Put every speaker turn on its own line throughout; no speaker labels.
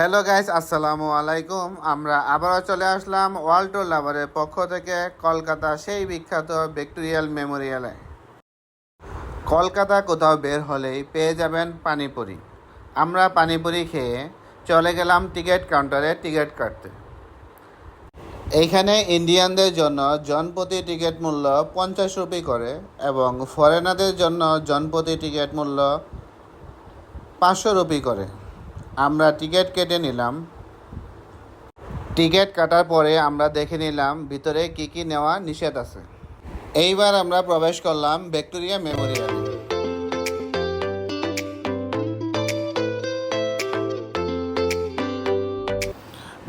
Hello guys, আসসালামু আলাইকুম। আমরা আবারও চলে আসলাম ওয়াল্টো লাভারের পক্ষ থেকে কলকাতা সেই বিখ্যাত ভিক্টোরিয়াল মেমোরিয়ালে। কলকাতা কোথাও বের হলেই পেয়ে যাবেন পানিপুরি। আমরা পানিপুরি খেয়ে চলে গেলাম টিকিট কাউন্টারে টিকিট কাটতে। এইখানে ইন্ডিয়ানদের জন্য জনপ্রতি টিকিট মূল্য পঞ্চাশ রুপি করে এবং ফরেনারদের জন্য জনপ্রতি টিকিট মূল্য পাঁচশো রুপি করে। আমরা টিকিট কেটে নিলাম। টিকিট কাটার পরে আমরা দেখে নিলাম ভিতরে কি কি নেওয়া নিষেধ আছে। এইবার আমরা প্রবেশ করলাম ভিক্টোরিয়া মেমোরিয়াল।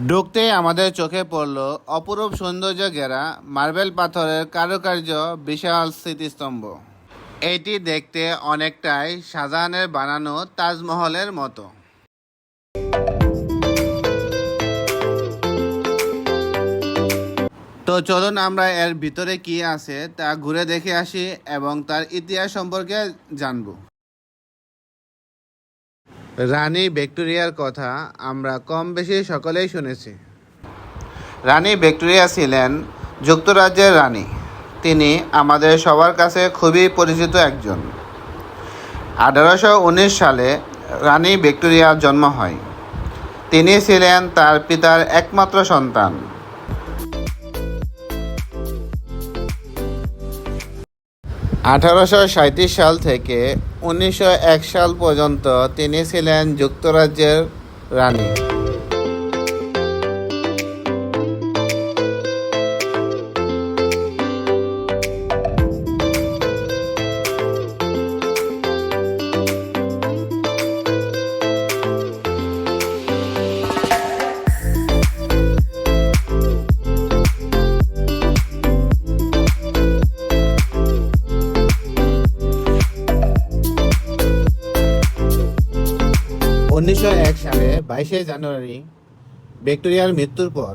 ঢুকতে আমাদের চোখে পড়ল অপরূপ সৌন্দর্য ঘেরা মার্বেল পাথরের কারুকার্য বিশাল স্মৃতিস্তম্ভ। এটি দেখতে অনেকটাই শাহজাহানের বানানো তাজমহলের মতো। তো চলুন আমরা এর ভিতরে কি আছে তা ঘুরে দেখে আসি এবং তার ইতিহাস সম্পর্কে জানব। রানী ভিক্টোরিয়ার কথা আমরা কম বেশি সকলেই শুনেছি। রানী ভিক্টোরিয়া ছিলেন যুক্তরাজ্যের রানী। তিনি আমাদের সবার কাছে খুবই পরিচিত একজন। আঠারোশো উনিশ সালে রানী ভিক্টোরিয়ার জন্ম হয়। তিনি ছিলেন তার পিতার একমাত্র সন্তান। আঠারোশো সাল থেকে উনিশশো এক সাল পর্যন্ত তিনি ছিলেন যুক্তরাজ্যের রানী। উনিশশো এক সালে বাইশে জানুয়ারি ভিক্টোরিয়ার মৃত্যুর পর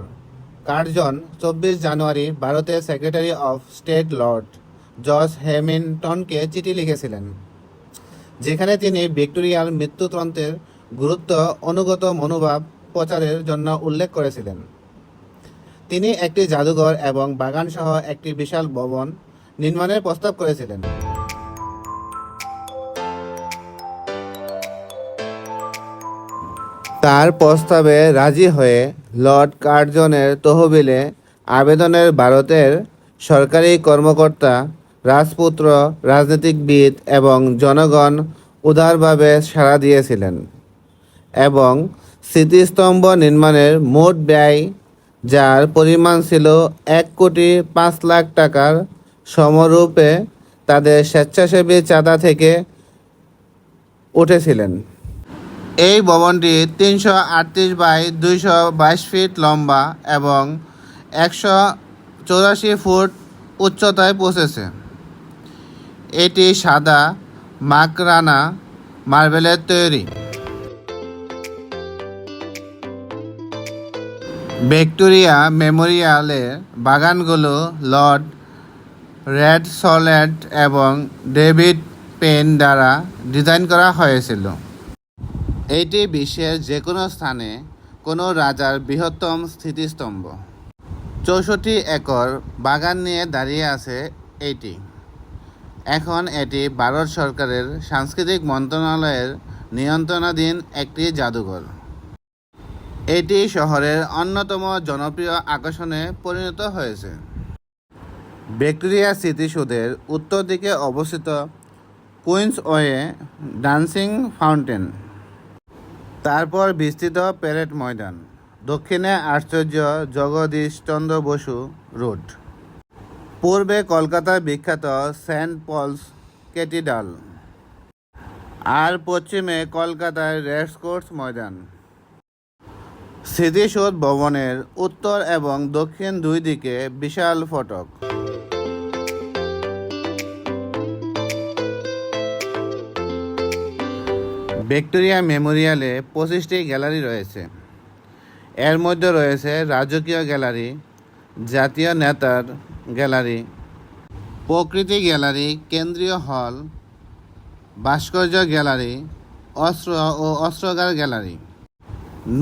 কার্জন চব্বিশ জানুয়ারি ভারতের secretary of state lord George হ্যামিল্টনকে চিঠি লিখেছিলেন, যেখানে তিনি ভিক্টোরিয়ার মৃত্যুতন্ত্রের গুরুত্ব, অনুগত মনোভাব প্রচারের জন্য উল্লেখ করেছিলেন। তিনি একটি জাদুঘর এবং বাগান সহ একটি বিশাল ভবন নির্মাণের প্রস্তাব করেছিলেন। তার প্রস্তাবে রাজি হয়ে লর্ড কার্জনের তহবিলে আবেদনের ভারতের সরকারি কর্মকর্তা, রাজপুত্র, রাজনীতিকবিদ এবং জনগণ উদারভাবে সাড়া দিয়েছিলেন এবং স্মৃতিস্তম্ভ নির্মাণের মোট ব্যয়, যার পরিমাণ ছিল এক কোটি পাঁচ লাখ টাকার সমরূপে তাদের স্বেচ্ছাসেবী চাঁদা থেকে উঠেছিলেন। এই ভবনটি তিনশো আটত্রিশ বাই দুইশো বাইশ ফিট লম্বা এবং একশো চৌরাশি ফুট উচ্চতায় পৌঁছেছে। এটি সাদা মাকরানা মার্বেলের তৈরি। ভিক্টোরিয়া মেমোরিয়ালের বাগানগুলো লর্ড রেড সলেট এবং ডেভিড পেন দ্বারা ডিজাইন করা হয়েছিল। এটি বিশ্বের যে কোনো স্থানে কোনো রাজার বৃহত্তম স্থিতিস্তম্ভ। চৌষট্টি একর বাগান নিয়ে দাঁড়িয়ে আছে এটি। এখন এটি ভারত সরকারের সাংস্কৃতিক মন্ত্রণালয়ের নিয়ন্ত্রণাধীন একটি জাদুঘর। এটি শহরের অন্যতম জনপ্রিয় আকর্ষণে পরিণত হয়েছে। ভিক্টোরিয়া স্মৃতিসৌধের উত্তর দিকে অবস্থিত কুইন্স ওয়ে ডান্সিং ফাউন্টেন। তারপর বিস্তৃত প্যারেড ময়দান। দক্ষিণে আশ্চর্য জগদীশচন্দ্র বসু রোড। পূর্বে কলকাতার বিখ্যাত সেন্ট পলস ক্যাথিড্রাল। আর পশ্চিমে কলকাতার রেসকোর্স ময়দান। স্মৃতিসৌধ ভবনের উত্তর এবং দক্ষিণ দুই দিকে বিশাল ফটক। ভিক্টোরিয়া মেমোরিয়ালে পঁচিশটি গ্যালারি রয়েছে। এর মধ্যে রয়েছে রাজকীয় গ্যালারি, জাতীয় নেতার গ্যালারি, প্রকৃতি গ্যালারি, কেন্দ্রীয় হল, ভাস্কর্য গ্যালারি, অস্ত্র ও অস্ত্রগার গ্যালারি।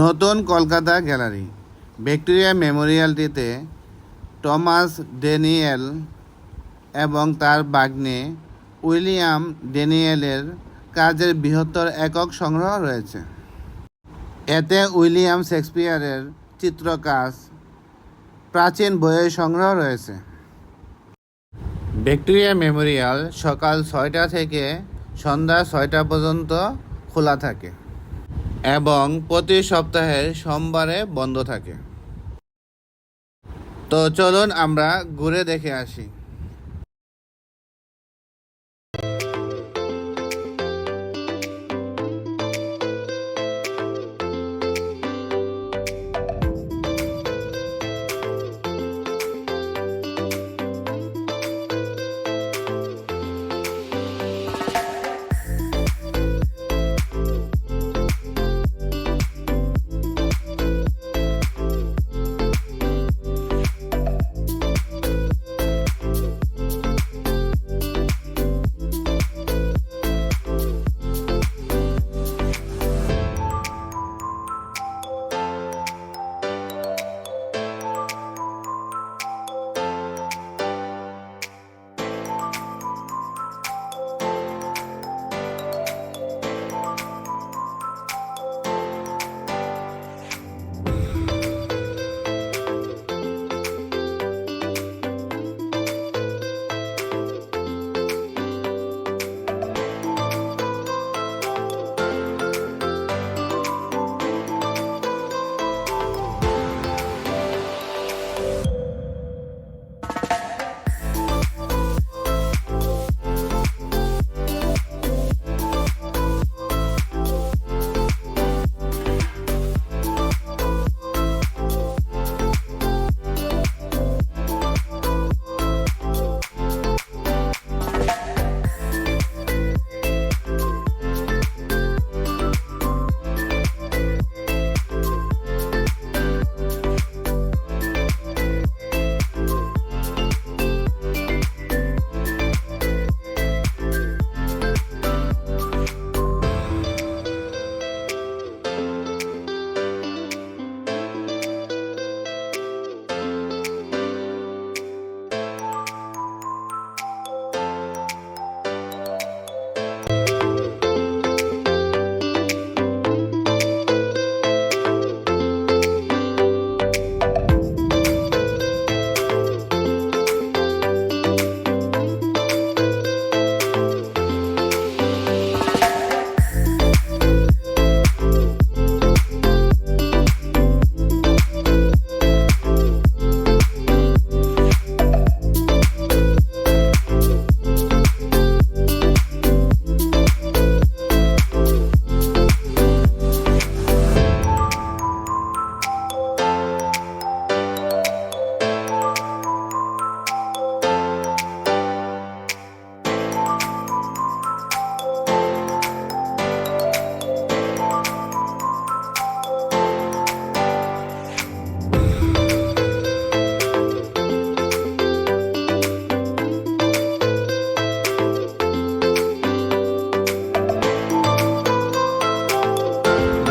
নতুন কলকাতা গ্যালারি। ভিক্টোরিয়া মেমোরিয়ালটিতে টমাস ড্যানিয়েল এবং তার বাগ্নে উইলিয়াম ড্যানিয়েলের কাজের বৃহত্তর একক সংগ্রহ রয়েছে। এতে উইলিয়াম শেক্সপিয়ারের চিত্রকাজ প্রাচীন বইয়ের সংগ্রহ রয়েছে। ভিক্টোরিয়া মেমোরিয়াল সকাল ছয়টা থেকে সন্ধ্যা ছয়টা পর্যন্ত খোলা থাকে এবং প্রতি সপ্তাহের সোমবারে বন্ধ থাকে। তো চলুন আমরা ঘুরে দেখে আসি।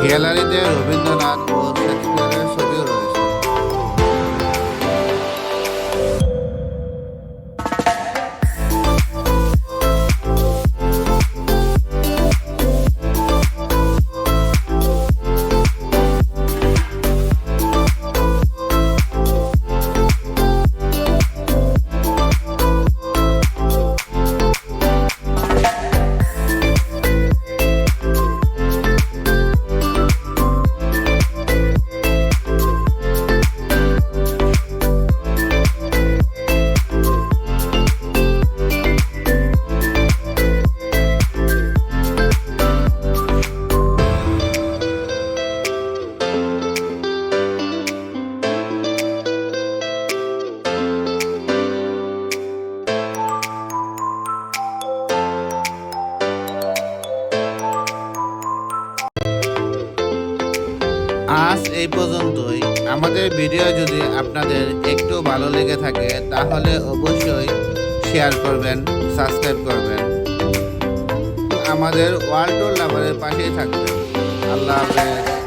গ্যালারিতে রবীন্দ্রনাথ আজ এই পর্যন্তই। আমাদের ভিডিও যদি আপনাদের একটু ভালো লেগে থাকে, তাহলে অবশ্যই শেয়ার করবেন সাবস্ক্রাইব করবেন। আমাদের ওয়ার্ল্ড লাভারের পাশেই থাকবেন। আল্লাহ হাফেজ।